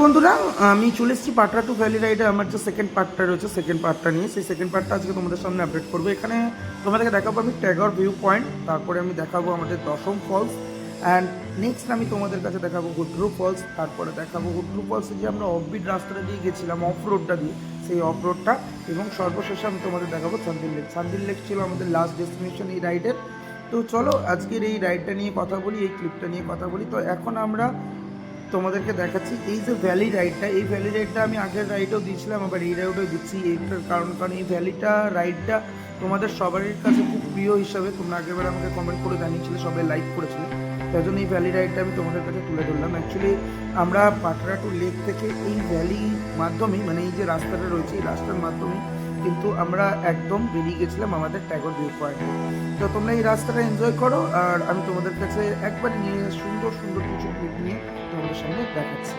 বন্ধুরা, আমি চলে এসেছি পাটরা টু ভ্যালি রাইডে আমার যে সেকেন্ড পার্টটা রয়েছে সেকেন্ড পার্টটা নিয়ে। সেই সেকেন্ড পার্টটা আজকে তোমাদের সামনে আপডেট করব। এখানে তোমাদেরকে দেখাবো আমি ট্যাগর ভিউ পয়েন্ট তারপরে আমি দেখাবো আমাদের দশম ফলস অ্যান্ড নেক্সট আমি তোমাদের কাছে দেখাবো হুড্রু ফলস তারপরে দেখাবো হুড্রু ফলসে যে আমরা অফবিট রাস্তাটা দিয়ে গেছিলাম অফ রোডটা দিয়ে, সেই অফ রোডটা এবং সর্বশেষে আমি তোমাদের দেখাবো চান্দিল লেক চান্দিল লেক ছিল আমাদের লাস্ট ডেস্টিনেশন এই রাইডের তো চলো, আজকের এই রাইডটা নিয়ে কথা বলি, এই ক্লিপটা নিয়ে কথা বলি। তো এখন আমরা তোমাদেরকে দেখাচ্ছি, এই যে ভ্যালি রাইডটা এই ভ্যালি রাইডটা আমি আগের রাইডেও দিয়েছিলাম, আবার এই রাইডেও দিচ্ছি। এইটার কারণ কারণ এই ভ্যালিটা রাইডটা তোমাদের সবারই কাছে খুব প্রিয় হিসাবে তোমরা আগেরবার আমাকে কমেন্ট করে জানিয়েছিলে, সবাই লাইক করেছিলে। তাই জন্য এই ভ্যালি রাইডটা আমি তোমাদের কাছে তুলে ধরলাম। অ্যাকচুয়ালি আমরা পাটরা টু লেক থেকে এই ভ্যালি মাধ্যমেই মানে এই যে রাস্তাটা রয়েছে, এই রাস্তার মাধ্যমে কিন্তু আমরা একদম বেরিয়ে গেছিলাম আমাদের ট্যাগর ভিউ পয়েন্টে তো তোমরা এই রাস্তাটা এনজয় করো, আর আমি তোমাদের কাছে একবার নিয়ে সুন্দর সুন্দর কিছু নিয়ে। তোমাদের সামনে দেখাচ্ছি।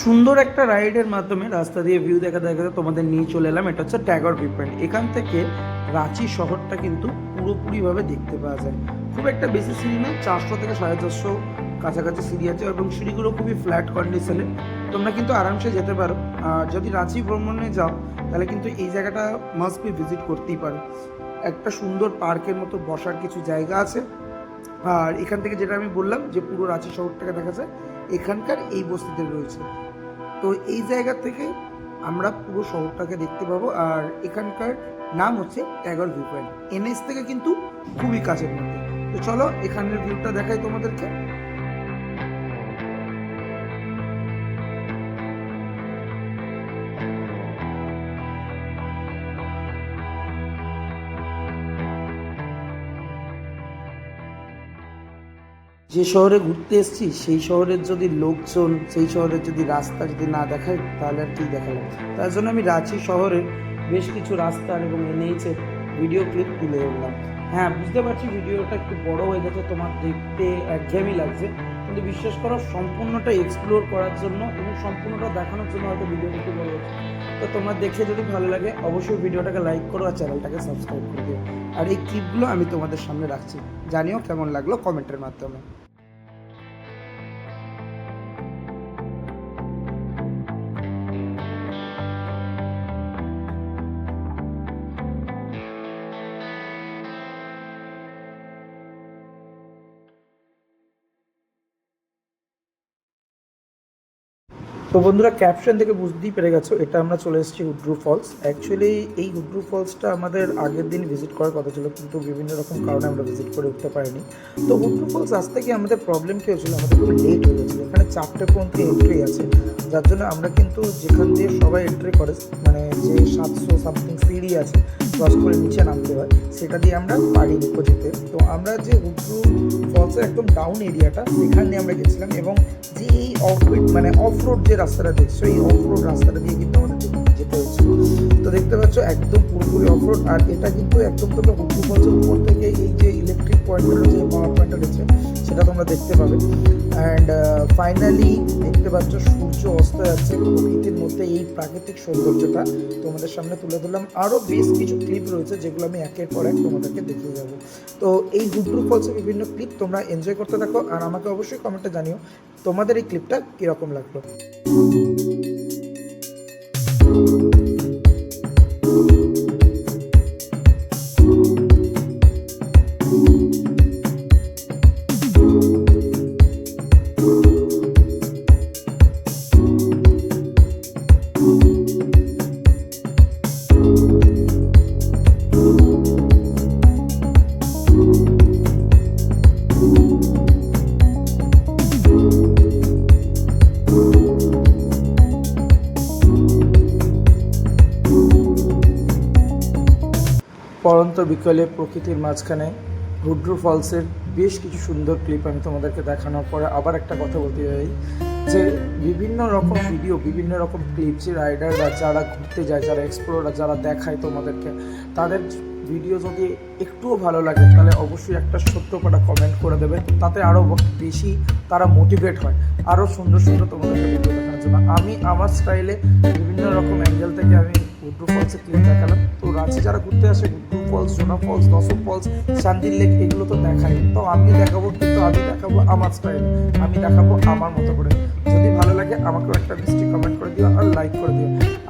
সুন্দর একটা রাইডের মাধ্যমে রাস্তা দিয়ে ভিউ দেখা দেখা তোমাদের নিয়ে চলে এলাম। এটা হচ্ছে ট্যাগর ভিউ এখান থেকে রাঁচি শহরটা কিন্তু পুরোপুরিভাবে দেখতে পাওয়া যায়। খুব একটা বেশি সিঁড়ি না চারশো থেকে সাড়ে চারশো কাছাকাছি সিঁড়ি আছে এবং সিঁড়িগুলো খুবই ফ্ল্যাট কন্ডিশনে তোমরা কিন্তু আরামসে যেতে পারো। আর যদি রাঁচি ভ্রমণে যাও, তাহলে কিন্তু এই জায়গাটা মাস্ট বি ভিজিট করতেই পারো। একটা সুন্দর পার্কের মতো বসার কিছু জায়গা আছে। আর এখান থেকে যেটা আমি বললাম যে পুরো রাঁচি শহরটাকে দেখা যায় এখানকার এই বস্তিতে রয়েছে। তো এই জায়গা থেকে আমরা পুরো শহরটাকে দেখতে পাবো। আর এখানকার নাম হচ্ছে ট্যাগর ভিউ পয়েন্ট এনএস থেকে কিন্তু খুবই কাছের মধ্যে। তো চলো এখানের ভিউটা দেখাই তোমাদেরকে। যে শহরে ঘুরতে এসেছি, সেই শহরের যদি লোকজন, সেই শহরের যদি রাস্তা যদি না দেখায়, তাহলে আর কি দেখালাম? তার জন্য আমি রাঁচি শহরের বেশ কিছু রাস্তার এবং এনএইচের ভিডিও ক্লিপ তুলে ধরলাম। হ্যাঁ বুঝতে পারছি ভিডিওটা একটু বড় হয়ে গেছে, তোমার দেখতে একঘেয়েমি লাগছে। কিন্তু বিশ্বাস করো, সম্পূর্ণটা এক্সপ্লোর করার জন্য এবং সম্পূর্ণটা দেখানোর জন্য হয়তো ভিডিওটা একটু বড় হচ্ছে তো তোমার দেখে যদি ভালো লাগে, অবশ্যই ভিডিওটাকে লাইক করো আর চ্যানেলটাকে সাবস্ক্রাইব করে দিও। আর এই ক্লিপগুলো আমি তোমাদের সামনে রাখছি। জানিও কেমন লাগল কমেন্টের মাধ্যমে। তো বন্ধুরা ক্যাপশন থেকে বুঝতেই পেরে গেছো, এটা আমরা চলে এসেছি হুড্রু ফলস অ্যাকচুয়ালি এই হুড্রু ফলসটা আমাদের আগের দিন ভিজিট করার কথা ছিল, কিন্তু বিভিন্ন রকম কারণে আমরা ভিজিট করে উঠতে পারিনি। তো হুড্রু ফলস আসতে গিয়ে আমাদের প্রবলেম কী হয়েছিল? আমাদের খুব লেট হয়ে গেছিল। এখানে চারটে পর্যন্ত এন্ট্রি আছে। যার জন্য আমরা কিন্তু যেখান দিয়ে সবাই এন্ট্রি করে মানে যে সাতশো সামথিং সিঁড়ি আছে ক্রস করে নিচে নামতে হয়, সেটা দিয়ে আমরা পারি যেতে। তো আমরা যে হুড্রু ফলসের একদম ডাউন এরিয়াটা সেখানে আমরা গেছিলাম এবং যে এই অফ মানে অফ রোড যে রাস্তাটা দেখছ, এই অফ রোড রাস্তাটা দিয়ে কিন্তু আমাদের যেতে হয়েছিল। তো দেখতে পাচ্ছ, একদম পুরোপুরি অফ রোড আর এটা কিন্তু একদম তোমরা হুড্রু ফলসের উপর থেকে এই যে ইলেকট্রিক পয়েন্টটা রয়েছে পাওয়ার পয়েন্টটা রয়েছে, সেটা তোমরা দেখতে পাবে। অ্যান্ড ফাইনালি দেখতে পাচ্ছ, সূর্য অস্ত যাচ্ছে, প্রকৃতির মধ্যে এই প্রাকৃতিক সৌন্দর্যটা তোমাদের সামনে তুলে ধরলাম। আরও বেশ কিছু ক্লিপ রয়েছে, যেগুলো আমি একের পর এক তোমাদেরকে দেখিয়ে যাব। তো এই হুড্রু ফলসের বিভিন্ন ক্লিপ তোমরা এনজয় করতে থাকো, আর আমাকে অবশ্যই কমেন্টে জানিও তোমাদের এই ক্লিপটা কীরকম লাগল। পরন্ত বিকেলে প্রকৃতির মাঝখানে রুদ্র ফলসের বেশ কিছু সুন্দর ক্লিপ আমি তোমাদেরকে দেখানোর পরে আবার একটা কথা বলতে চাই যে বিভিন্ন রকম ভিডিও বিভিন্ন রকম ক্লিপ যে রাইডাররা যারা ঘুরতে যায়, যারা এক্সপ্লোরার যারা দেখায় তোমাদেরকে, তাদের ভিডিও যদি একটুও ভালো লাগে, তাহলে অবশ্যই একটা ছোট্ট কটা কমেন্ট করে দেবে। তাতে আরও বেশি তারা মোটিভেট হয়। আরও সুন্দর সুন্দর তোমাদেরকে ভিডিও দেখানোর জন্য। আমি আমার স্টাইলে বিভিন্ন রকম অ্যাঙ্গেল থেকে আমি গুড্রু ফলসে ক্লিপ দেখালাম। তো রাঁচি যারা ঘুরতে আসে গুড্রু falls Jonha falls Dassam falls Chandil lake এগুলো তো দেখাই তো আমি দেখাবো কিন্তু আমি দেখাবো আমার স্টাইলে আমি দেখাবো আমার মতো করে। যদি ভালো লাগে, আমাকেও একটা মিষ্টি কমেন্ট করে দিও আর লাইক করে দিও।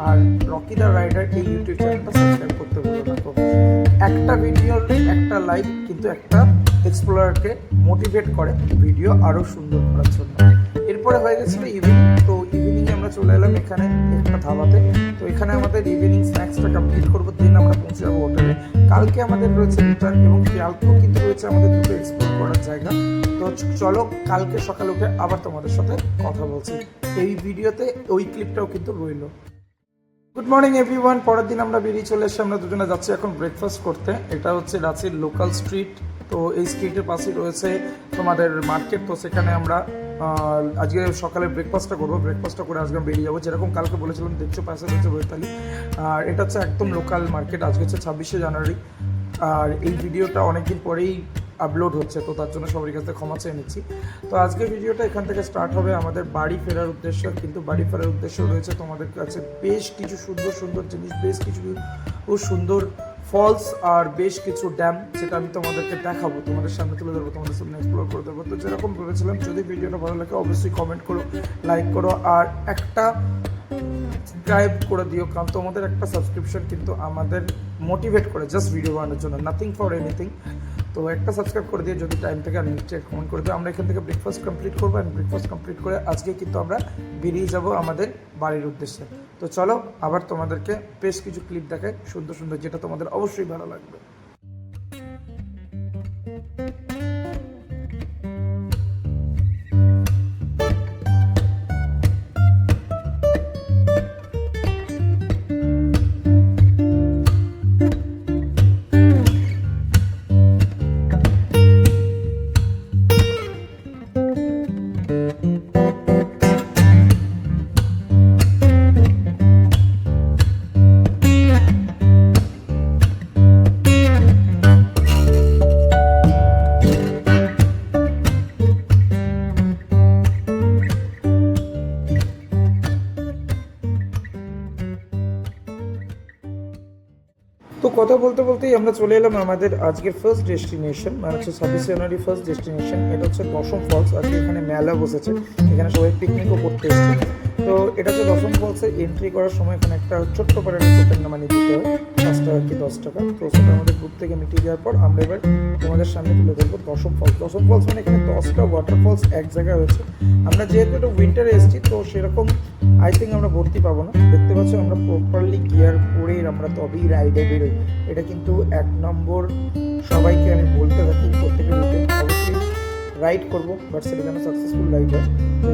আর রকি দ্য রাইডার এই ইউটিউব চ্যানেলটা সাবস্ক্রাইব করতে ভুলো না একটা ভিডিওর একটা লাইক কিন্তু একটা এক্সপ্লোরারকে মোটিভেট করে ভিডিও আরও সুন্দর করার জন্য। এরপরে হয়ে গেছিল ইভিনিং আমরা চলে এলাম এখানে, একটা ধাবাতে। তো এখানে আমাদের ইভিনিং স্ন্যাক্সটা কমপ্লিট করব। দিন আমরা পৌঁছে যাব হোটেলে কালকে আমাদের রয়েছে রিটার্ন এবং কালকেও কিন্তু রয়েছে আমাদের দুটো এক্সপ্লোর করার জায়গা। তো চলো, কালকে সকালে উঠে আবার তোমাদের সাথে কথা বলছি। এই ভিডিওতে ওই ক্লিপটাও কিন্তু রইল। গুড মর্নিং এভরিওয়ান পরের দিন আমরা বেরিয়ে চলে এসে আমরা দুজনে যাচ্ছি এখন ব্রেকফাস্ট করতে। এটা হচ্ছে রাঁচির লোকাল স্ট্রিট তো এই স্ট্রিটের পাশেই রয়েছে তোমাদের মার্কেট তো সেখানে আমরা আজকে সকালে ব্রেকফাস্টটা করব। ব্রেকফাস্টটা করে আজকে বেরিয়ে যাব। যেরকম কালকে বলেছিলাম দেখছ পাশে রয়েছে বৈতালি। আর এটা হচ্ছে একদম লোকাল মার্কেট আজকে হচ্ছে ছাব্বিশে জানুয়ারি। আর এই ভিডিওটা অনেকদিন পরেই আপলোড হচ্ছে, তো তার জন্য সবার কাছে ক্ষমা চেয়ে নিচ্ছি। তো আজকের ভিডিওটা এখান থেকে স্টার্ট হবে আমাদের বাড়ি ফেরার উদ্দেশ্য। কিন্তু বাড়ি ফেরার উদ্দেশ্য রয়েছে তোমাদের কাছে বেশ কিছু সুন্দর সুন্দর জিনিস, বেশ কিছু সুন্দর ফলস আর বেশ কিছু ড্যাম যেটা আমি তোমাদেরকে দেখাবো, তোমাদের সামনে তুলে ধরবো, তোমাদের সামনে এক্সপ্লোর করে দেবো। তো যেরকম ভেবেছিলাম, যদি ভিডিওটা ভালো লাগে, অবশ্যই কমেন্ট করো লাইক করো, আর একটা সাবস্ক্রাইব করে দিও, কারণ তোমাদের একটা সাবস্ক্রিপশন কিন্তু আমাদের মোটিভেট করে জাস্ট ভিডিও বানানোর জন্য নাথিং ফর এনিথিং তো একটা সাবস্ক্রাইব করে দিয়ে যদি টাইম থেকে আমি নিচে কমেন্ট করে দিও। আমরা এখান থেকে ব্রেকফাস্ট কমপ্লিট করব অ্যান্ড ব্রেকফাস্ট কমপ্লিট করে আজকে কিন্তু আমরা বেরিয়ে যাব আমাদের বাড়ির উদ্দেশ্যে। তো চলো, আবার তোমাদেরকে বেশ কিছু ক্লিপ দেখাই। সুন্দর সুন্দর, যেটা তোমাদের অবশ্যই ভালো লাগবে। তো কথা বলতে বলতেই আমরা চলে এলাম আমাদের আজকের ফার্স্ট ডেস্টিনেশন মানে হচ্ছে ছাব্বিশ জানুয়ারি ফার্স্ট ডেস্টিনেশন এটা হচ্ছে দশম ফলস আজকে এখানে মেলা বসেছে, এখানে সবাই পিকনিকও করতে এসেছে। তো এটা হচ্ছে দশম ফলসে এন্ট্রি করার সময় এখানে একটা ছোট্ট করে টোকেন নামানি দিতে হয় পাঁচ টাকা কি দশ টাকা। তো সেটা আমাদের গ্রুপ থেকে মিটিয়ে দেওয়ার পর আমরা এবার তোমাদের সামনে তুলে ধরবো দশম ফলস দশম ফলস মানে এখানে দশটা ওয়াটার ফলস এক জায়গায় হয়েছে। আমরা যেহেতু এটা উইন্টারে এসেছি, তো সেরকম আই থিঙ্ক আমরা ভর্তি পাবো না। দেখতে পাচ্ছ আমরা প্রপারলি গিয়ার করে আমরা তবেই রাইডে বেরোই। এটা কিন্তু এক নম্বর সবাইকে আমি বলতে থাকি, প্রত্যেকের রাইড করব বাট সেটা যেন সাকসেসফুল রাইড হয়। তো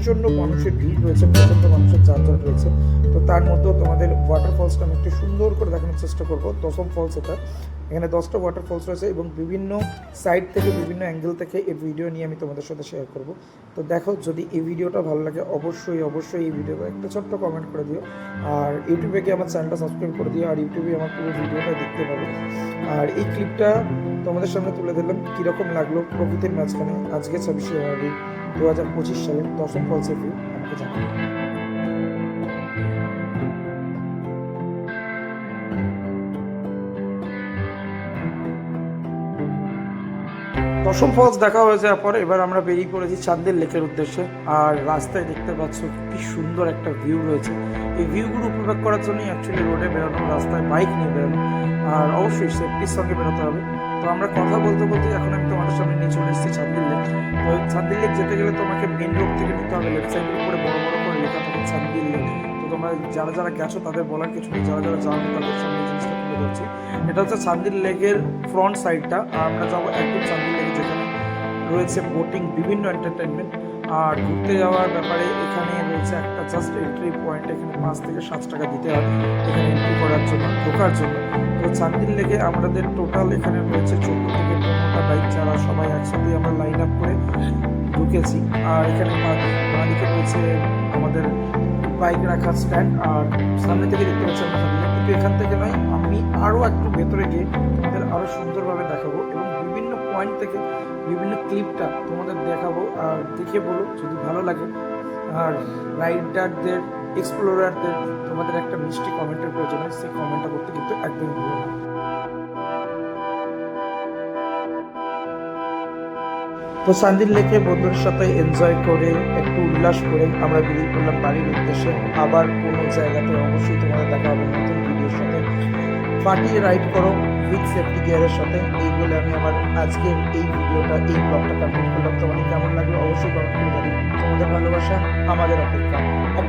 প্রচণ্ড মানুষের ভিড় রয়েছে, প্রচণ্ড মানুষের যানজট রয়েছে। তো তার মধ্যেও তোমাদের ওয়াটার ফলসটা আমি একটু সুন্দর করে দেখানোর চেষ্টা করব। দশম ফলস এটা। এখানে দশটা ওয়াটার ফলস রয়েছে এবং বিভিন্ন সাইড থেকে বিভিন্ন অ্যাঙ্গেল থেকে এই ভিডিও নিয়ে আমি তোমাদের সাথে শেয়ার করব। তো দেখো, যদি এই ভিডিওটা ভালো লাগে, অবশ্যই অবশ্যই এই ভিডিওটা একটা ছোট্ট কমেন্ট করে দিও। আর ইউটিউবে গিয়ে আমার চ্যানেলটা সাবস্ক্রাইব করে দিও। আর ইউটিউবে আমার পুরো ভিডিওটা দেখতে পাবে। আর এই ক্লিপটা তোমাদের সামনে তুলে দিলাম কীরকম লাগল প্রকৃতির মাঝখানে? আজকে ছাব্বিশে জানুয়ারি। দু হাজার পঁচিশ সালে দশম ফলসের আমাকে জানাবে। দশম ফলস দেখা হয়ে যাওয়ার পর এবার আমরা বেরিয়ে পড়েছি চান্দের লেকের উদ্দেশ্যে। আর রাস্তায় দেখতে পাচ্ছ কি সুন্দর একটা ভিউ রয়েছে। এই ভিউগুলো উপভোগ করার জন্যই অ্যাকচুয়ালি রোডে বেরোনো, রাস্তায় বাইক নিয়ে বেরোনো, আর অবশ্যই সেফটির সঙ্গে বেরোতে হবে। তো আমরা কথা বলতে বলতে এখন আমি তোমাদের সামনে নিয়ে চলে এসেছি চান্দির লেক। তো চান্দির লেক যেতে গেলে তোমাকে মেন রোড থেকে নিতে হবে লেফট সাইডের উপরে বড় বড় করে লেখা থাকে চান্দির লেক। তো তোমরা যারা যারা গেছো তাদের বলার কিছু নেই, যারা যারা যাও তাদের সামনে জিনিসটা তুলে ধরছি। এটা হচ্ছে চান্দির লেকের ফ্রন্ট সাইডটা আর আমরা যাব একদম চান্দির লেকে যেখানে রয়েছে বোটিং বিভিন্ন এন্টারটেনমেন্ট আর ঘুরতে যাওয়ার ব্যাপারে এখানে রয়েছে একটা জাস্ট এন্ট্রি পয়েন্ট এখানে পাঁচ থেকে সাত টাকা দিতে হয়। এখানে এন্ট্রি করার জন্য, ঢোকার জন্য। তো চান্দির লেগে আমাদের টোটাল এখানে রয়েছে চোদ্দ থেকে পনেরোটা বাইক যারা সবাই একসাথে আমরা লাইন আপ করে ঢুকেছি। আর এখানে বাঁদিকে রয়েছে আমাদের বাইক রাখার স্ট্যান্ড আর সামনে থেকে দেখতে পাচ্ছি আমরা কিন্তু এখান থেকে নয়, আমি আরও একটু ভেতরে গিয়ে তোমাদের আরও সুন্দরভাবে দেখাবো এবং বিভিন্ন পয়েন্ট থেকে বিভিন্ন ক্লিপটা তোমাদের দেখাবো আর দেখে বলো যদি ভালো লাগে। আর রাইডারদের এক্সপ্লোরারদের তোমাদের একটা মিষ্টি কমেন্টের প্রয়োজন হয়, সেই কমেন্টটা করতে কিন্তু একদমই ভুলো না। তো সান্দির লেকে বন্ধুর সাথে এনজয় করে, একটু উল্লাস করে আমরা বেরিয়ে পড়লাম বাড়ির উদ্দেশ্যে। আবার কোনো জায়গাতে অবশ্যই তোমাদের দেখা হবে নতুন ভিডিওর সাথে ফাটিয়ে রাইড করো উইথ সেফটি গিয়ারের সাথে। এই বলে আমি আমার আজকের এই ভিডিওটা, এই ব্লগটা কমপ্লিট করলাম। তোমাদের কেমন লাগল অবশ্যই কমেন্ট করে জানি তোমাদের ভালোবাসা, আমাদের অপেক্ষা। একটা